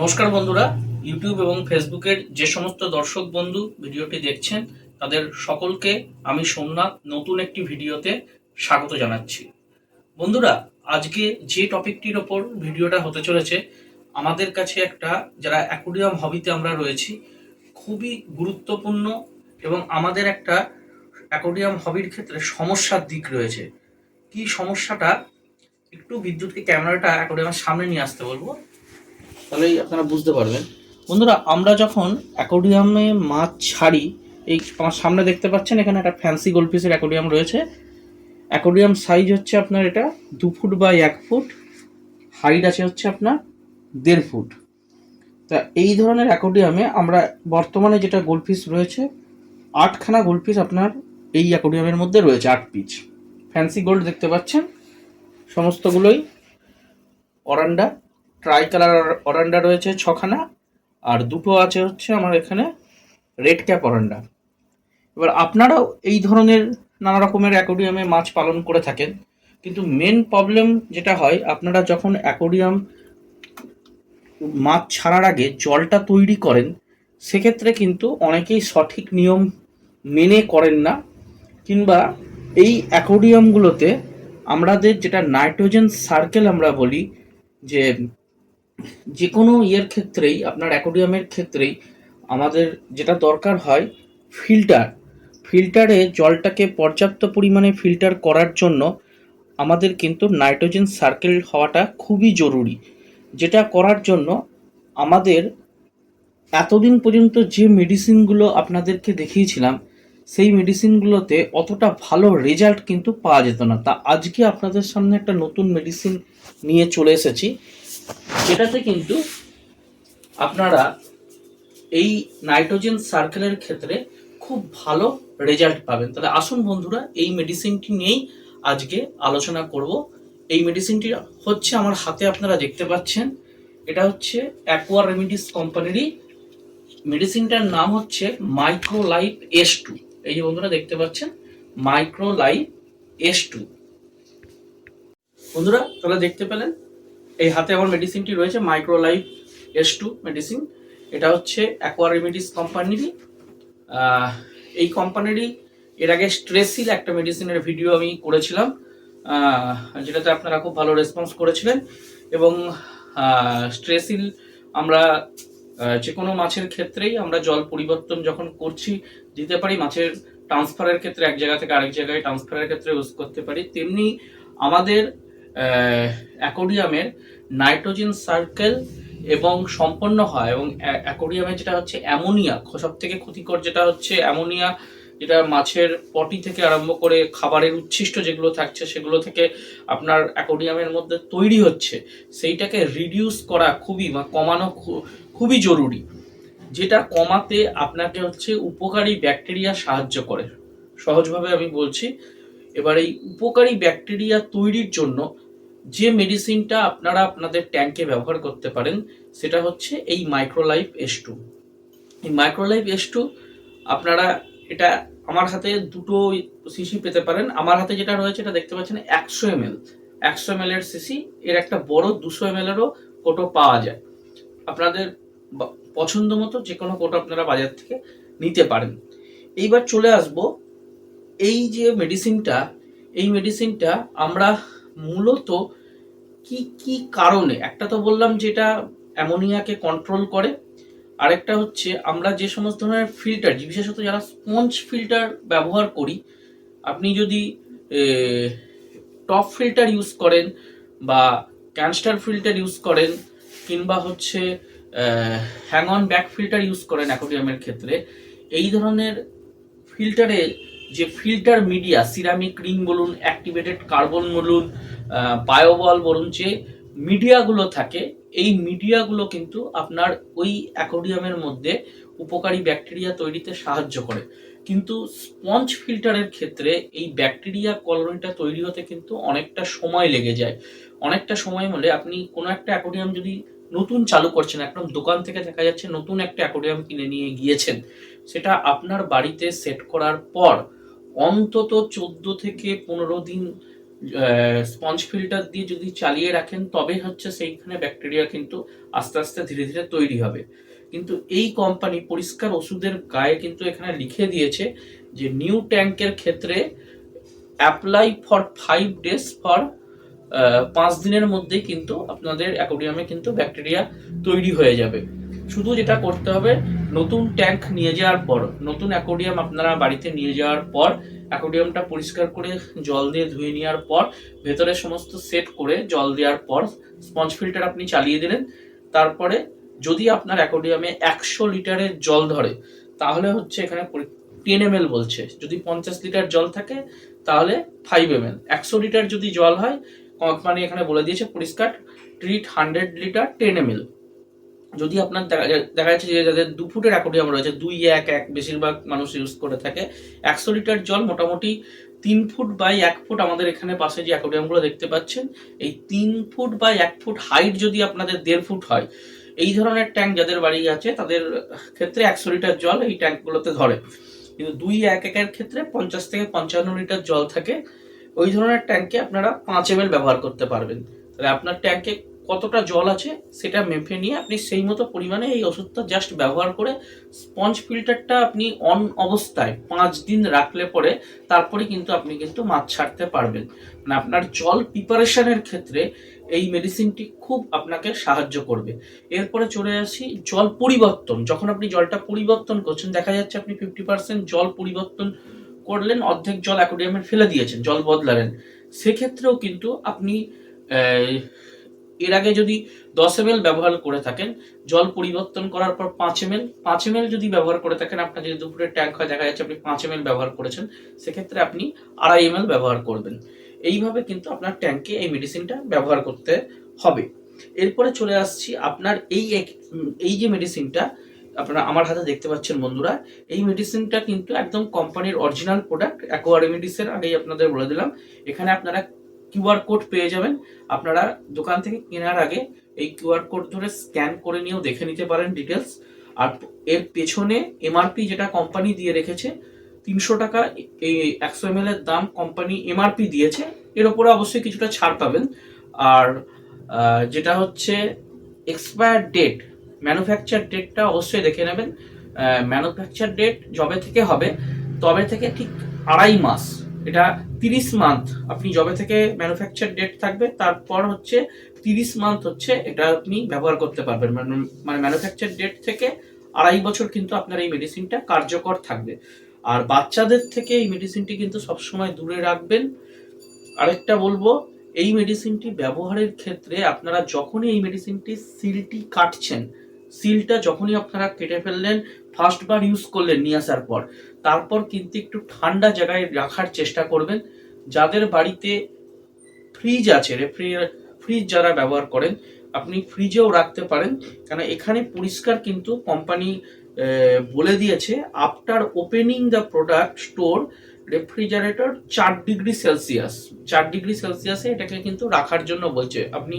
নমস্কার বন্ধুরা ইউটিউব এবং ফেসবুকের যে সমস্ত দর্শক বন্ধু ভিডিওটি দেখছেন, তাদের সকলকে আমি সোমনাথ নতুন একটি ভিডিওতে স্বাগত জানাচ্ছি। বন্ধুরা, আজকে যে টপিকটির ওপর ভিডিওটা হতে চলেছে, আমাদের কাছে একটা, যারা অ্যাকুরিয়াম হবিতে আমরা রয়েছি, খুবই গুরুত্বপূর্ণ এবং আমাদের একটা অ্যাকোডিয়াম হবির ক্ষেত্রে সমস্যার দিক রয়েছে। কি সমস্যাটা? একটু বিদ্যুৎকে ক্যামেরাটা অ্যাকোডিয়ামের সামনে নিয়ে আসতে বলব। তাহলেই আপনারা বুঝতে পারবেন। বন্ধুরা, আমরা যখন অ্যাকোডিয়ামে মাছ ছাড়ি, এই আমার সামনে দেখতে পাচ্ছেন, এখানে একটা ফ্যান্সি গোলপিসের অ্যাকোডিয়াম রয়েছে। অ্যাকোডিয়াম সাইজ হচ্ছে আপনার এটা দু ফুট বাই এক ফুট হাইট আছে হচ্ছে আপনার দেড় ফুট। তা এই ধরনের অ্যাকোডিয়ামে আমরা বর্তমানে যেটা গোলপিস রয়েছে, আটখানা গোলপিস আপনার এই অ্যাকোডিয়ামের মধ্যে রয়েছে, আট পিচ ফ্যান্সি গোল্ড দেখতে পাচ্ছেন, সমস্তগুলোই অরান্ডা। ট্রাই কালার অরান্ডা রয়েছে ছখানা, আর দুটো আছে হচ্ছে আমার এখানে রেড ক্যাপ অরান্ডা এবার আপনারাও এই ধরনের নানা রকমের অ্যাকোডিয়ামে মাছ পালন করে থাকেন, কিন্তু মেন প্রবলেম যেটা হয়, আপনারা যখন অ্যাকোরিয়াম মাছ ছাড়ার আগে জলটা তৈরি করেন, সেক্ষেত্রে কিন্তু অনেকেই সঠিক নিয়ম মেনে করেন না, কিংবা এই অ্যাকোরিয়ামগুলোতে আমাদের যেটা নাইট্রোজেন সার্কেল আমরা বলি, যে যে কোনো ইয়ের ক্ষেত্রেই, আপনার অ্যাকোডিয়ামের ক্ষেত্রেই আমাদের যেটা দরকার হয় ফিল্টার। ফিল্টারে জলটাকে পর্যাপ্ত পরিমাণে ফিল্টার করার জন্য আমাদের কিন্তু নাইট্রোজেন সার্কেল হওয়াটা খুবই জরুরি। যেটা করার জন্য আমাদের এতদিন পর্যন্ত যে মেডিসিনগুলো আপনাদেরকে দেখিয়েছিলাম, সেই মেডিসিনগুলোতে অতটা ভালো রেজাল্ট কিন্তু পাওয়া যেত না। তা আজকে আপনাদের সামনে একটা নতুন মেডিসিন নিয়ে চলে এসেছি। যেটাতে কিন্তু আপনারা এই নাইট্রোজেন সার্কেলের ক্ষেত্রে খুব ভালো রেজাল্ট পাবেন। তাহলে আসুন বন্ধুরা, এই মেডিসিনটি নিয়েই আজকে আলোচনা করব। এই মেডিসিনটি হচ্ছে আমার হাতে আপনারা দেখতে পাচ্ছেন। এটা হচ্ছে অ্যাকোয়া রেমিডিস কোম্পানিরই। মেডিসিনটার নাম হচ্ছে মাইক্রো লাইফ এস টু। এই যে বন্ধুরা, দেখতে পাচ্ছেন? Micro life S two. বন্ধুরা, তাহলে দেখতে পেলেন? এই হাতে আমার মেডিসিনটি রয়েছে micro life S two medicine এটা হচ্ছে অ্যাকোয়া রেমিডিস কোম্পানিরই এই কোম্পানিরই এর আগে স্ট্রেসিল একটা মেডিসিনের ভিডিও আমি করেছিলাম। যেটাতে আপনারা খুব ভালো রেসপন্স করেছিলেন। এবং স্ট্রেসিল আমরা যে কোনো মাছের ক্ষেত্রেই আমরা জল পরিবর্তন যখন করছি, দিতে পারি, মাছের ট্রান্সফারের ক্ষেত্রে এক জায়গা থেকে আরেক জায়গায় ট্রান্সফারের ক্ষেত্রে ইউজ করতে পারি। তেমনি আমাদের অ্যাকোডিয়ামের নাইট্রোজেন সার্কেল এবং সম্পন্ন হয় এবং অ্যাকোডিয়ামে যেটা হচ্ছে অ্যামোনিয়া সব থেকে ক্ষতিকর যেটা হচ্ছে অ্যামোনিয়া, যেটা মাছের পটি থেকে আরম্ভ করে খাবারের উচ্ছিষ্ট যেগুলো থাকছে সেগুলো থেকে আপনার অ্যাকোডিয়ামের মধ্যে তৈরি হচ্ছে, সেইটাকে রিডিউস করা খুবই বা কমানো খুবই জরুরি, যেটা কমাতে আপনাকে হচ্ছে উপকারী ব্যাকটেরিয়া সাহায্য করে। সহজভাবে আমি বলছি, এবার এই উপকারী ব্যাকটেরিয়া তৈরির জন্য যে মেডিসিনটা আপনারা আপনাদের ট্যাঙ্কে ব্যবহার করতে পারেন, সেটা হচ্ছে এই মাইক্রোলাইফ এস টু এই মাইক্রোলাইফ এস টু আপনারা এটা আমার হাতে দুটো সিসি পেতে পারেন। আমার হাতে যেটা রয়েছে, এটা দেখতে পাচ্ছেন একশো এম এল একশো এম এর সিসি এর একটা বড় দুশো এম এরও কোটো পাওয়া যায়। আপনাদের পছন্দ মতো যে কোনো কোটো আপনারা বাজার থেকে নিতে পারেন। এইবার চলে আসব, এই যে মেডিসিনটা এই মেডিসিনটা আমরা মূলত কি কি কারণে? একটা তো বললাম যেটা অ্যামোনিয়াকে কন্ট্রোল করে, আরেকটা হচ্ছে আমরা যে সমস্ত ধরনের ফিল্টার বিশেষত যারা স্পঞ্জ ফিল্টার ব্যবহার করি, আপনি যদি টপ ফিল্টার ইউজ করেন বা ক্যানস্টার ফিল্টার ইউজ করেন, কিংবা হচ্ছে hang on back filter use করেন অ্যাকোডিয়ামের ক্ষেত্রে, এই ধরনের ফিল্টারে যে ফিল্টার মিডিয়া সিরামিক রিং বলুন অ্যাক্টিভেটেড কার্বন বলুন বায়োবল বলুন যে মিডিয়াগুলো থাকে, এই মিডিয়াগুলো কিন্তু আপনার ওই অ্যাকোডিয়ামের মধ্যে উপকারী ব্যাকটেরিয়া তৈরিতে সাহায্য করে। কিন্তু স্পঞ্জ ফিল্টারের ক্ষেত্রে এই ব্যাকটেরিয়া কলোনিটা তৈরি হতে কিন্তু অনেকটা সময় লেগে যায়। অনেকটা সময় হলে আপনি কোনো একটা অ্যাকোডিয়াম যদি নতুন চালু করছেন, একদম দোকান থেকে দেখা যাচ্ছে নতুন একটা অ্যাকোডিয়াম কিনে নিয়ে গিয়েছেন, সেটা আপনার বাড়িতে সেট করার পর অন্তত চোদ্দ থেকে পনেরো দিন স্পঞ্জ ফিল্টার দিয়ে যদি চালিয়ে রাখেন, তবে হচ্ছে সেইখানে ব্যাকটেরিয়া কিন্তু আস্তে আস্তে ধীরে ধীরে তৈরি হবে। কিন্তু এই কোম্পানি পরিষ্কার ওষুধের গায়ে কিন্তু এখানে লিখে দিয়েছে যে নিউ ট্যাঙ্কের ক্ষেত্রে apply for five days for পাঁচ দিনের মধ্যেই কিন্তু আপনাদের অ্যাকোডিয়ামে কিন্তু ব্যাকটেরিয়া তৈরি হয়ে যাবে। শুধু যেটা করতে হবে নতুন ট্যাঙ্ক নিয়ে যাওয়ার পর, নতুন অ্যাকোডিয়াম আপনারা বাড়িতে নিয়ে যাওয়ার পর অ্যাকোডিয়ামটা পরিষ্কার করে জল দিয়ে ধুয়ে নেওয়ার পর, ভেতরে সমস্ত সেট করে জল দেওয়ার পর, স্পঞ্জ ফিল্টার আপনি চালিয়ে দিলেন। তারপরে যদি আপনার অ্যাকোডিয়ামে একশো লিটারের জল ধরে, তাহলে হচ্ছে এখানে টেন এম বলছে। যদি পঞ্চাশ লিটার জল থাকে, তাহলে ফাইভ এম এল একশো লিটার যদি জল হয় কোম্পানি এখানে বলে দিয়েছে পরিষ্কার treat hundred litre ten M যদি আপনার দেখা যাচ্ছে যে যাদের দু ফুটের অ্যাকোডিয়াম রয়েছে, দুই, এক এক বেশিরভাগ মানুষ ইউজ করে থাকে, একশো লিটার জল মোটামুটি তিন ফুট বাই এক ফুট আমাদের এখানে পাশে যে অ্যাকোডিয়ামগুলো দেখতে পাচ্ছেন, এই তিন ফুট বাই এক ফুট হাইট যদি আপনাদের দেড় ফুট হয়, এই ধরনের ট্যাঙ্ক যাদের বাড়ি আছে, তাদের ক্ষেত্রে একশো লিটার জল এই ট্যাঙ্কগুলোতে ধরে। কিন্তু দুই, এক, একের ক্ষেত্রে পঞ্চাশ থেকে পঞ্চান্ন লিটার জল থাকে, ওই ধরনের ট্যাঙ্কে আপনারা পাঁচ এম ব্যবহার করতে পারবেন। তাহলে আপনার ট্যাঙ্কে কতটা জল আছে সেটা মেপে নিয়ে আপনি সেই মতো পরিমাণে এই ওষুধটা জাস্ট ব্যবহার করে স্পঞ্জ ফিল্টারটা আপনি অন অবস্থায় পাঁচ দিন রাখলে পরে তারপরে কিন্তু আপনি কিন্তু মাছ ছাড়তে পারবেন। মানে আপনার জল প্রিপারেশনের ক্ষেত্রে এই মেডিসিনটি খুব আপনাকে সাহায্য করবে। এরপরে চলে আসি জল পরিবর্তন। যখন আপনি জলটা পরিবর্তন করছেন, দেখা যাচ্ছে আপনি ফিফটি পার্সেন্ট জল পরিবর্তন করলেন, অর্ধেক জল অ্যাকোডিয়ামে ফেলে দিয়েছেন, জল বদলালেন। সেক্ষেত্রেও কিন্তু আপনি এর আগে যদি দশ এম ব্যবহার করে থাকেন, জল পরিবর্তন করার পর পাঁচ এম এল পাঁচ এম যদি ব্যবহার করে থাকেন, আপনার যদি দুপুরের ট্যাঙ্ক হয়, দেখা যাচ্ছে আপনি পাঁচ এম ব্যবহার করেছেন, সেক্ষেত্রে আপনি আড়াই এম ব্যবহার করবেন। এইভাবে কিন্তু আপনার ট্যাঙ্কে এই মেডিসিনটা ব্যবহার করতে হবে। এরপরে চলে আসছি আপনার এই এই যে মেডিসিনটা আপনারা আমার হাতে দেখতে পাচ্ছেন বন্ধুরা, এই মেডিসিনটা কিন্তু একদম কোম্পানির অরিজিনাল প্রোডাক্ট অ্যাকোয়া রেমিডিসের আগেই আপনাদের বলে দিলাম। এখানে আপনারা কিউআর কোড পেয়ে যাবেন। আপনারা দোকান থেকে কেনার আগে এই কিউআর কোড ধরে স্ক্যান করে নিয়েও দেখে নিতে পারেন ডিটেলস আর এর পেছনে এমআরপি যেটা কোম্পানি দিয়ে রেখেছে, তিনশো টাকা এই একশো এম এর দাম কোম্পানি এমআরপি দিয়েছে। এর ওপরে অবশ্যই কিছুটা ছাড় পাবেন। আর যেটা হচ্ছে এক্সপায়ার ডেট ম্যানুফ্যাকচার ডেটটা অবশ্যই দেখে নেবেন। ম্যানুফ্যাকচার ডেট যবে থেকে হবে, তবে থেকে ঠিক আড়াই মাস। এটা তিরিশ মান্থ আপনি যবে থেকে ম্যানুফ্যাকচার ডেট থাকবে, তারপর হচ্ছে তিরিশ মান্থ হচ্ছে এটা আপনি ব্যবহার করতে পারবেন। মানে- ম্যানুফ্যাকচার ডেট থেকে আড়াই বছর কিন্তু আপনার এই মেডিসিনটা কার্যকর থাকবে। আর বাচ্চাদের থেকে এই মেডিসিনটি কিন্তু সবসময় দূরে রাখবেন। আরেকটা বলব, এই মেডিসিনটি ব্যবহারের ক্ষেত্রে আপনারা যখনই এই মেডিসিনটি সিলটি কাটছেন সিলটা যখনই আপনারা কেটে ফেললেন ফার্স্ট বার ইউজ করলেন নিয়ে আসার পর। তারপর কিন্তু একটু ঠান্ডা জায়গায় রাখার চেষ্টা করবেন। যাদের বাড়িতে ফ্রিজ আছে ফ্রিজ যারা ব্যবহার করেন, আপনি ফ্রিজেও রাখতে পারেন। কেন, এখানে পরিষ্কার কিন্তু কোম্পানি বলে দিয়েছে after opening the product store refrigerator চার ডিগ্রি সেলসিয়াস চার ডিগ্রি সেলসিয়াসে এটাকে কিন্তু রাখার জন্য বলছে। আপনি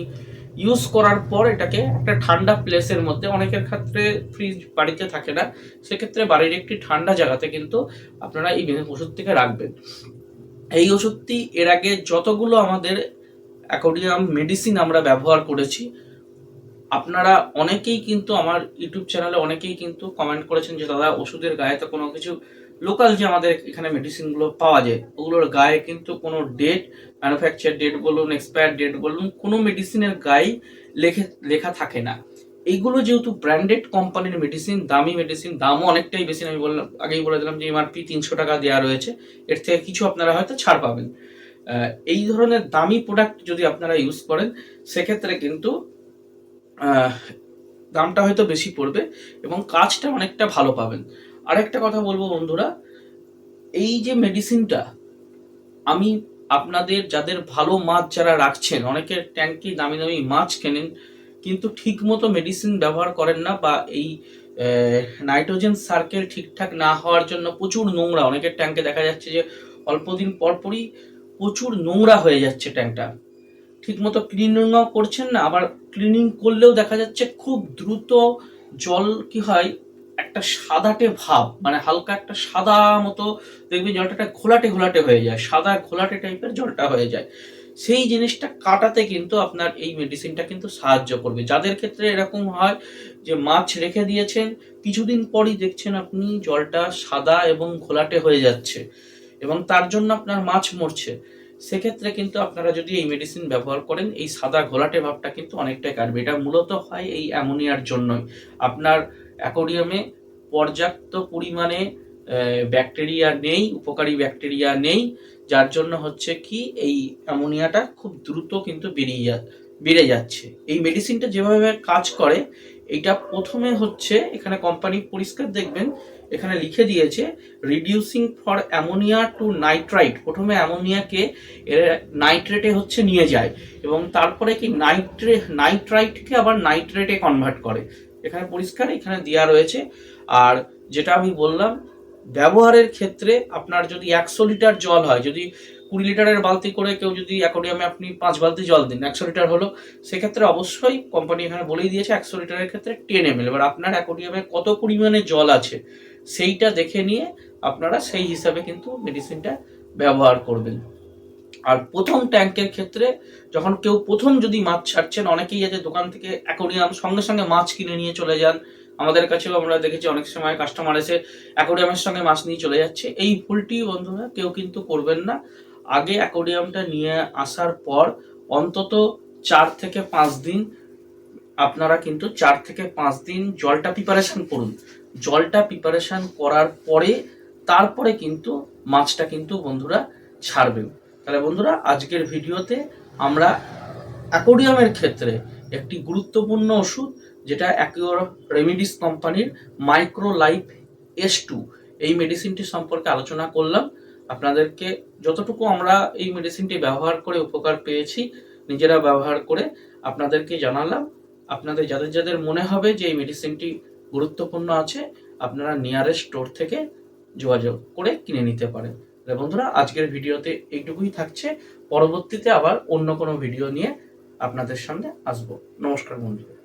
ইউজ করার পর এটাকে একটা ঠান্ডা প্লেসের মধ্যে, অনেকের ক্ষেত্রে ফ্রিজ বাড়িতে থাকে না, সেক্ষেত্রে বাড়ির একটি ঠান্ডা জায়গাতে কিন্তু আপনারা এই ওষুধটিকে রাখবেন। এই ওষুধটি এর আগে যতগুলো আমাদের অ্যাকোডিয়াম মেডিসিন আমরা ব্যবহার করেছি আপনারা অনেকেই কিন্তু আমার ইউটিউব চ্যানেলে অনেকেই কিন্তু কমেন্ট করেছেন যে, দাদা, ওষুধের গায়ে তো কোনো কিছু লোকাল যে আমাদের এখানে মেডিসিনগুলো পাওয়া যায়, ওগুলোর গায়ে কিন্তু কোনো ডেট ম্যানুফ্যাকচার ডেট বলুন এক্সপায়ার ডেট বলুন, কোনো মেডিসিনের গায়ে লেখে, লেখা থাকে না। এইগুলো যেহেতু ব্র্যান্ডেড কোম্পানির মেডিসিন দামি মেডিসিন দামও অনেকটাই বেশি আমি বললাম, আগেই বলে দিলাম যে এমআরপি তিনশো টাকা দেওয়া রয়েছে, এর থেকে কিছু আপনারা হয়তো ছাড় পাবেন। এই ধরনের দামি প্রোডাক্ট যদি আপনারা ইউজ করেন, সেক্ষেত্রে কিন্তু দামটা হয়তো বেশি পড়বে এবং কাজটা অনেকটা ভালো পাবেন। আরেকটা কথা বলব বন্ধুরা, এই যে মেডিসিনটা আমি আপনাদের, যাদের ভালো মাছ যারা রাখছেন অনেকের ট্যাঙ্কি দামি দামি মাছ কেনেন, কিন্তু ঠিক মতো মেডিসিন ব্যবহার করেন না বা এই নাইট্রোজেন সার্কেল ঠিকঠাক না হওয়ার জন্য প্রচুর নোংরা, অনেকের ট্যাঙ্কে দেখা যাচ্ছে যে অল্প দিন পর পরই প্রচুর নোংরা হয়ে যাচ্ছে ট্যাঙ্কটা। ঠিকমতো ক্লিনিংও করছেন না, আবার ক্লিনিং করলেও দেখা যাচ্ছে খুব দ্রুত জল কি হয়, একটা সাদাটে ভাব মানে হালকা একটা সাদা মতো, দেখবেন জলটা ঘোলাটে ঘোলাটে হয়ে যায়, সাদা ঘোলাটে টাইপের জলটা হয়ে যায়। সেই জিনিসটা কাটাতে কিন্তু আপনার এই মেডিসিনটা কিন্তু সাহায্য করবে। যাদের ক্ষেত্রে এরকম হয় যে মাছ রেখে দিয়েছেন, কিছুদিন পরই দেখছেন আপনি জলটা সাদা এবং ঘোলাটে হয়ে যাচ্ছে এবং তার জন্য আপনার মাছ মরছে। সেক্ষেত্রে কিন্তু আপনারা যদি এই মেডিসিন ব্যবহার করেন, এই সাদা ঘোলাটে ভাবটা কিন্তু অনেকটাই কাটবে। এটা মূলত হয় এই অ্যামোনিয়ার জন্যই। আপনার অ্যাকোরিয়ামে পর্যাপ্ত পরিমাণে ব্যাকটেরিয়া নেই, উপকারী ব্যাকটেরিয়া নেই, যার জন্য হচ্ছে কি এই অ্যামোনিয়াটা খুব দ্রুত কিন্তু বেরিয়ে যা, বেড়ে যাচ্ছে। এই মেডিসিনটা যেভাবে কাজ করে এটা প্রথমে হচ্ছে এখানে কোম্পানি পরিষ্কার দেখবেন এখানে লিখে দিয়েছে reducing for ammonia to nitrite প্রথমে অ্যামোনিয়াকে নাইট্রেটে হচ্ছে নিয়ে যায় এবং তারপরে কি নাইট্রে নাইট্রাইটকে আবার নাইট্রেটে কনভার্ট করে। এখানে পরিষ্কার, এখানে দেওয়া রয়েছে। আর যেটা আমি বললাম, ব্যবহারের ক্ষেত্রে আপনার যদি একশো লিটার জল হয়, যদি কুড়ি লিটারের বালতি করে কেউ যদি অ্যাকোরিয়ামে আপনি পাঁচ বালতি জল দিন, একশো লিটার হলো, সেক্ষেত্রে অবশ্যই কোম্পানি এখানে বলেই দিয়েছে একশো লিটারের ক্ষেত্রে টেন এম এল এবার আপনার অ্যাকোরিয়ামে কত পরিমাণে জল আছে সেইটা দেখে নিয়ে আপনারা সেই হিসাবে কিন্তু মেডিসিনটা ব্যবহার করবেন। আর প্রথম ট্যাঙ্কের ক্ষেত্রে যখন কেউ প্রথম যদি মাছ ছাড়ছেন, অনেকেই আছে দোকান থেকে অ্যাকোরিয়াম, সঙ্গে সঙ্গে মাছ কিনে নিয়ে চলে যান। আমাদের কাছেও আমরা দেখেছি অনেক সময় কাস্টমার এসে অ্যাকোরিয়ামের সঙ্গে মাছ নিয়ে চলে যাচ্ছে। এই ভুলটি বন্ধুরা কেউ কিন্তু করবেন না। আগে অ্যাকোরিয়ামটা নিয়ে আসার পর অন্তত চার থেকে পাঁচ দিন আপনারা কিন্তু চার থেকে পাঁচ দিন জলটা প্রিপারেশন করুন। জলটা প্রিপারেশন করার পরে, তারপরে কিন্তু মাছটা কিন্তু বন্ধুরা ছাড়বেন তাহলে বন্ধুরা, আজকের ভিডিওতে আমরা অ্যাকোরিয়ামের ক্ষেত্রে একটি গুরুত্বপূর্ণ ওষুধ, যেটা অ্যাকিওর রেমিডিস কোম্পানির মাইক্রো লাইফ এস টু এই মেডিসিনটি সম্পর্কে আলোচনা করলাম। আপনাদেরকে যতটুকু আমরা এই মেডিসিনটি ব্যবহার করে উপকার পেয়েছি, নিজেরা ব্যবহার করে আপনাদেরকে জানালাম। আপনাদের, যাদের যাদের মনে হবে যে এই মেডিসিনটি গুরুত্বপূর্ণ আছে, আপনারা নিয়ারেস্ট স্টোর থেকে যোগাযোগ করে কিনে নিতে পারেন। বন্ধুরা, আজকের ভিডিওতে এইটুকুই থাকছে। পরবর্তীতে আবার অন্য কোনো ভিডিও নিয়ে আপনাদের সামনে আসব। নমস্কার বন্ধুরা।